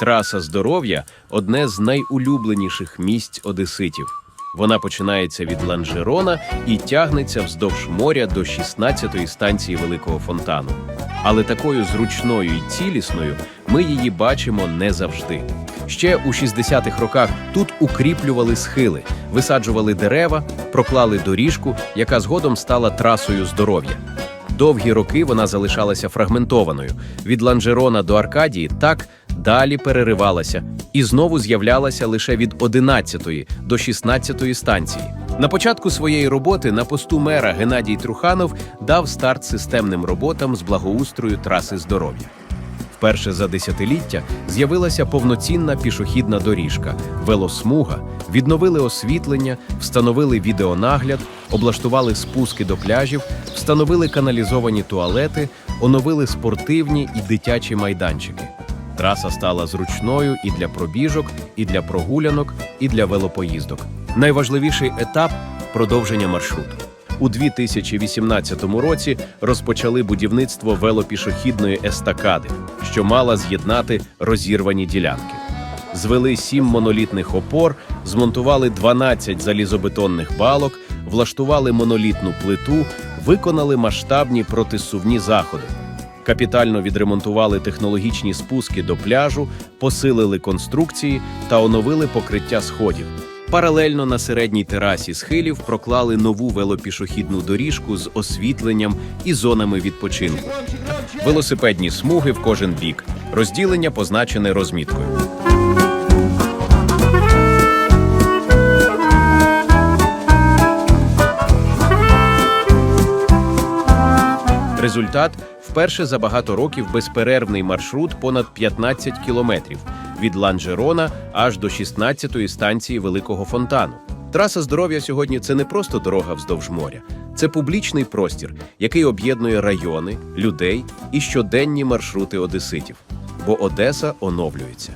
Траса здоров'я одне з найулюбленіших місць одеситів. Вона починається від Ланжерона і тягнеться вздовж моря до 16-ї станції Великого фонтану. Але такою зручною і цілісною ми її бачимо не завжди. Ще у 60-х роках тут укріплювали схили, висаджували дерева, проклали доріжку, яка згодом стала трасою здоров'я. Довгі роки вона залишалася фрагментованою. Від Ланжерона до Аркадії так далі переривалася і знову з'являлася лише від 11-ї до 16-ї станції. На початку своєї роботи на посту мера Геннадій Труханов дав старт системним роботам з благоустрою траси здоров'я. Вперше за десятиліття з'явилася повноцінна пішохідна доріжка, велосмуга, відновили освітлення, встановили відеонагляд, облаштували спуски до пляжів, встановили каналізовані туалети, оновили спортивні і дитячі майданчики. Траса стала зручною і для пробіжок, і для прогулянок, і для велопоїздок. Найважливіший етап продовження маршруту. У 2018 році розпочали будівництво велопішохідної естакади, що мала з'єднати розірвані ділянки. Звели сім монолітних опор, змонтували 12 залізобетонних балок, влаштували монолітну плиту, виконали масштабні протисувні заходи. Капітально відремонтували технологічні спуски до пляжу, посилили конструкції та оновили покриття сходів. Паралельно на середній терасі схилів проклали нову велопішохідну доріжку з освітленням і зонами відпочинку. Велосипедні смуги в кожен бік. Розділення позначене розміткою. Результат вперше за багато років безперервний маршрут понад 15 кілометрів від Ланжерона аж до 16-ї станції Великого фонтану. Траса здоров'я сьогодні це не просто дорога вздовж моря, це публічний простір, який об'єднує райони, людей і щоденні маршрути одеситів. Бо Одеса оновлюється.